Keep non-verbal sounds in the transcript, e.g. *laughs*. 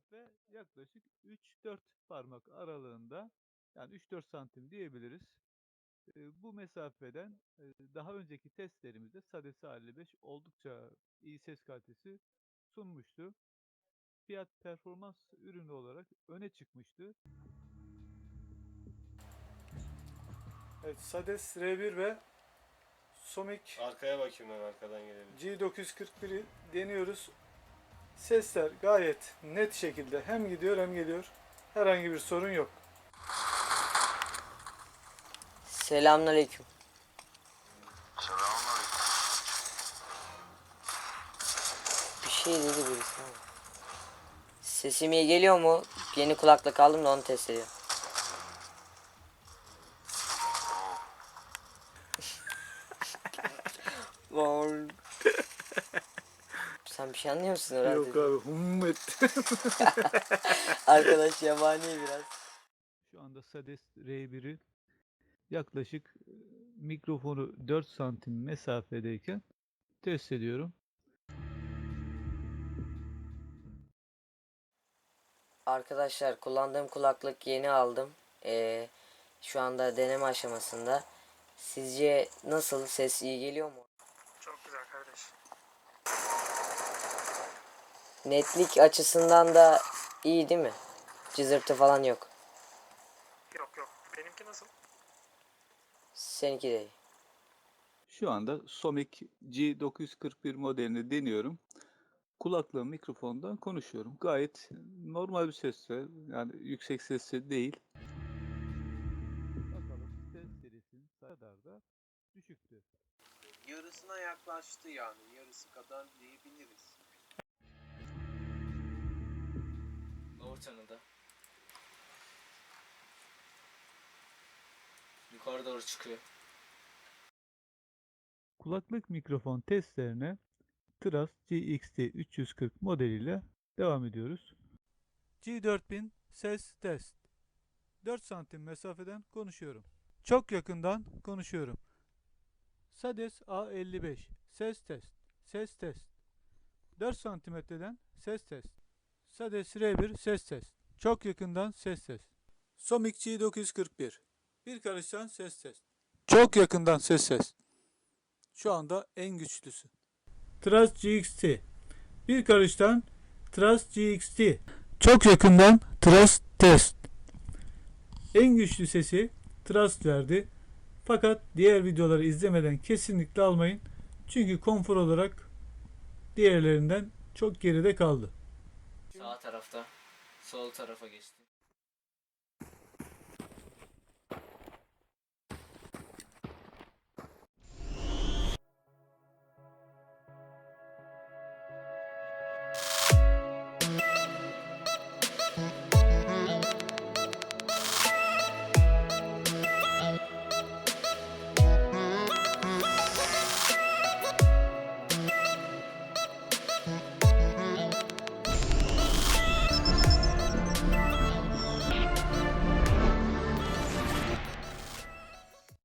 Mesafe yaklaşık 3-4 parmak aralığında yani 3-4 santim diyebiliriz. Bu mesafeden daha önceki testlerimizde Sades A55 oldukça iyi ses kalitesi sunmuştu. Fiyat performans ürünü olarak öne çıkmıştı. Evet, Sades R1 ve Somic Arkaya bakayım ben arkadan gelelim. G941'i deniyoruz. Sesler gayet net şekilde hem gidiyor hem geliyor. Herhangi bir sorun yok. Selamünaleyküm. Bir şey dedi birisi ama. Sesim iyi geliyor mu? Yeni kulaklık aldım da onu test ediyorum. Lan. Sen bir şey anlıyor musun herhalde? Yok abi hum etti. *laughs* Arkadaş yabani biraz. Şu anda Sades R1'i yaklaşık e, mikrofonu 4 santim mesafedeyken test ediyorum. Arkadaşlar kullandığım kulaklık yeni aldım. Ee, şu anda deneme aşamasında. Sizce nasıl? Ses iyi geliyor mu? Netlik açısından da iyi değil mi? Cızırtı falan yok. Yok yok. Benimki nasıl? Seninki de iyi. Şu anda Somic G941 modelini deniyorum. Kulaklığım mikrofondan konuşuyorum. Gayet normal bir sesle, yani yüksek sesle değil. Bakalım ses serisinin kadar da düşüktü. yarısına yaklaştı yani yarısı kadar diyebiliriz. Yukarı doğru çıkıyor. Kulaklık mikrofon testlerine Tras GXT 340 modeliyle devam ediyoruz. G4000 ses test. 4 santim mesafeden konuşuyorum. Çok yakından konuşuyorum. Sades A55 ses test. Ses test. 4 santimetreden ses test. Sades R1 ses test. Çok yakından ses test. Somic G941 bir karıştan ses test. Çok yakından ses test. Şu anda en güçlüsü. Trust GXT. Bir karıştan Trust GXT. Çok yakından Trust Test. En güçlü sesi Trust verdi. Fakat diğer videoları izlemeden kesinlikle almayın. Çünkü konfor olarak diğerlerinden çok geride kaldı. Sağ tarafta. Sol tarafa geçti.